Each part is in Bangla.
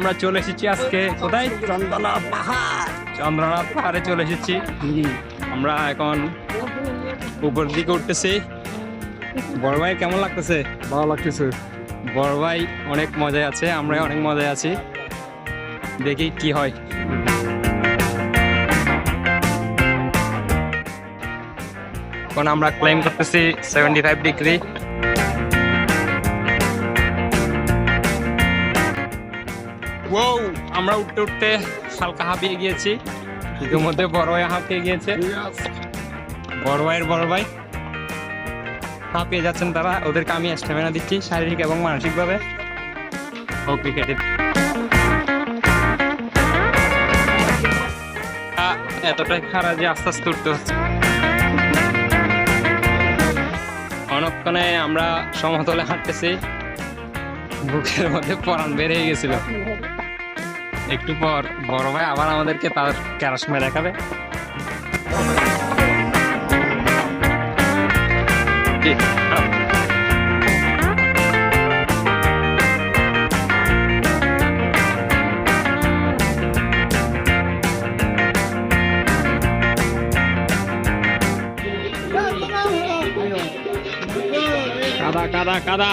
আমরা চলে এসেছি আজকে কোথায়? চন্দনা পাহাড়। চন্দ্রনাথ পাহাড়ে চলে এসেছি। আমরা এখন উপর দিকে উঠতেছি। বড় ভাই কেমন লাগতেছে? ভালো লাগতেছে। বড় ভাই অনেক মজায় আছে আমরা অনেক মজায় আছি। দেখি কি হয়। এখন আমরা ক্লেম করতেছি সেভেন্টি ফাইভ ডিগ্রি ও আমরা উঠতে উঠতে হালকা হাঁপিয়ে গিয়েছি। ইতিমধ্যে বড় ভাই হাঁপিয়ে গিয়েছে। বড় ভাইয়ের বড় ভাই হাঁপিয়ে যাচ্ছেন তারা। ওদেরকে আমি স্ট্যামিনা দিচ্ছি শারীরিক এবং মানসিকভাবে। ও ক্রিকেটে। এতটাই খারাপ যে আস্তে আস্তে উঠতে হচ্ছে। অনেকক্ষণে আমরা সমতলে হাঁটতেছি। বুকের মধ্যে বের হয়ে গেছিল। একটু পর বড় ভাই আবার আমাদেরকে তার ক্যারাসমে দেখাবে কাদা কাদা কাদা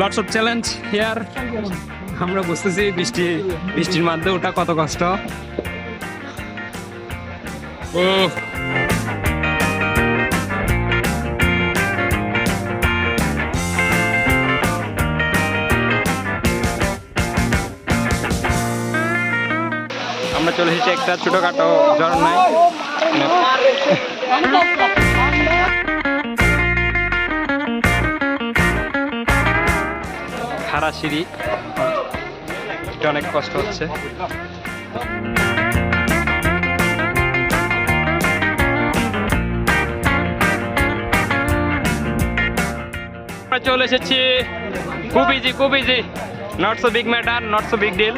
লটস অফ চ্যালেঞ্জ হিয়ার আমরা বুঝতেছি বৃষ্টি, বৃষ্টির মধ্যে ওটা কত কষ্ট? ও আমরা চলে এসেছি একটা ছোটখাটো ঝর্ণায়। খাড়া সিঁড়ি এটা অনেক কষ্ট হচ্ছে। চলে এসেছি খুব ইজি খুব easy not so big matter not so big deal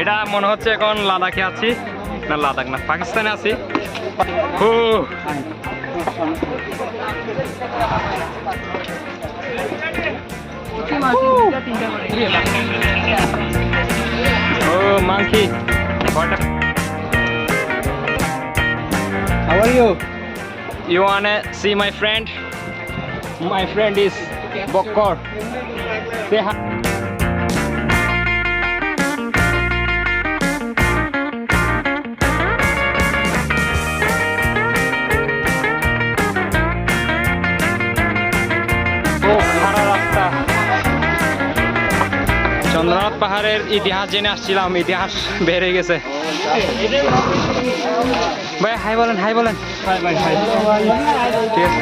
এটা মনে হচ্ছে এখন লাদাখে আছি। না, লাদাখ না, পাকিস্তানে আছি। Oh, monkey. What How are you? You wanna see my friend? My friend is Bokkor. Say hi. পাহাড়ের ইতিহাস জেনে আসছিলাম, ইতিহাস বেড়ে গেছে। ভাই, হাই বলেন হাই বলেন। ঠিক আছে।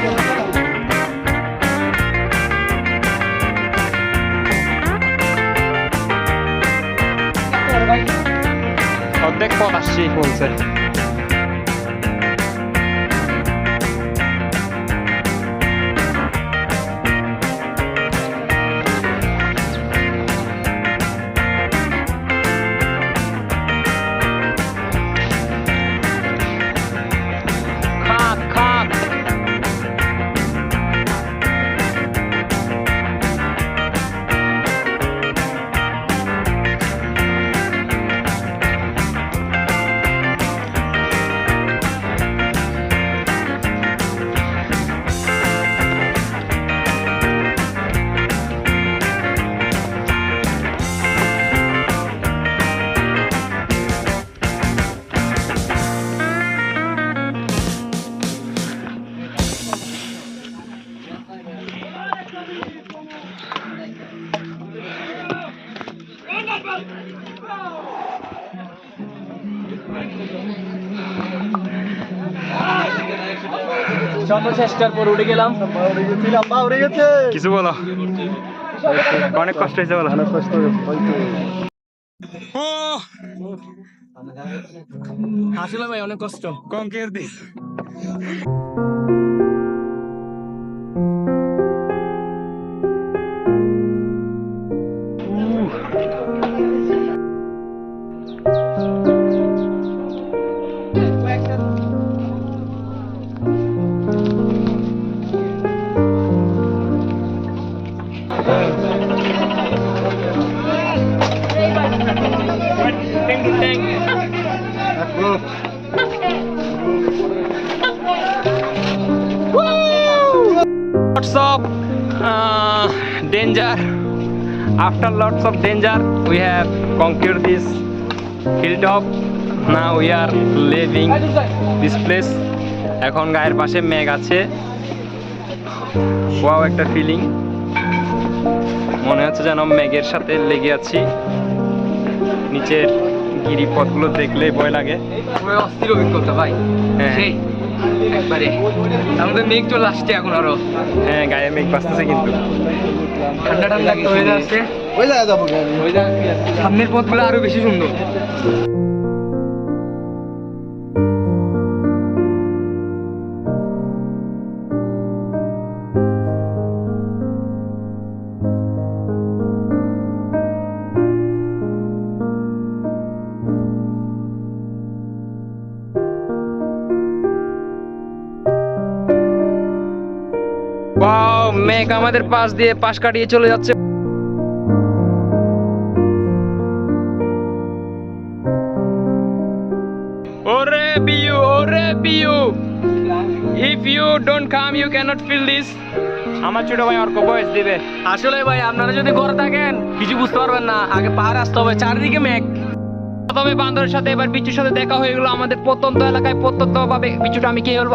অর্ধেক পথ আসছি, বলছে। চেষ্টার পর উঠে গেলাম। উড়ে উড়ে গেছে কিছু বলো। অনেক কষ্ট হয়েছে বলো। অনেক কষ্ট ও! আসলে ভাই অনেক কষ্ট। কঙ্কের this lots of uh, danger after lots of danger we have conquered this hilltop now we are leaving this place এখন গায়ের পাশে মেঘ আছে ওয়াও একটা ফিলিং মনে হচ্ছে যেন মেঘের সাথে লেগে আছি। নিচের গিরিপথগুলো দেখলে ভয় লাগে। অস্থির অভিজ্ঞতা ভাই। হ্যাঁ। সেই একবারে। আমাদের মেঘ চলে আসছে এখন আরও। হ্যাঁ গায়ে মেঘ বাঁচতেছে কিন্তু। ঠান্ডা ঠান্ডা একটা যাব ওয়েদার সামনের পথগুলো আরও বেশি সুন্দর। মেঘ আমাদের পাশ দিয়ে পাশ কাটিয়ে চলে যাচ্ছে। ওরে বিউ ওরে বিউ if you don't come you can't feel this আমার ছোট ভাই অর্ক বয়স দিবে। আসলে ভাই, আপনারা যদি ঘরে থাকেন, কিছু বুঝতে পারবেন না। আগে পাহাড় আসতে হবে, চারিদিকে মেঘ। তবে বান্দরের সাথে এবার বিচুর সাথে দেখা হয়ে গেল। আমাদের প্রত্যন্ত এলাকায় প্রত্যন্ত ভাবে বিচুটা আমি কি বলব?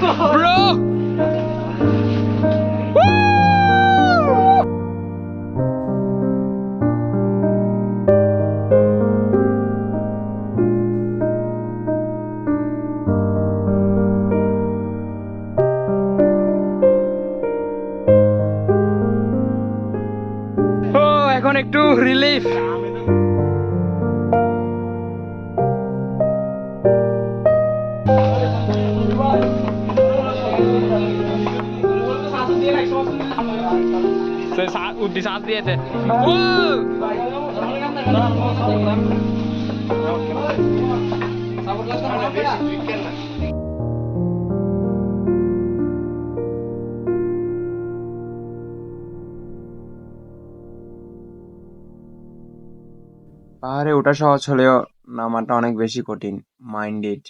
过后。উদ্দি দিয়েছে। পাহাড়ে ওঠা সহজ হলেও নামাটা অনেক বেশি কঠিন মাইন্ডেড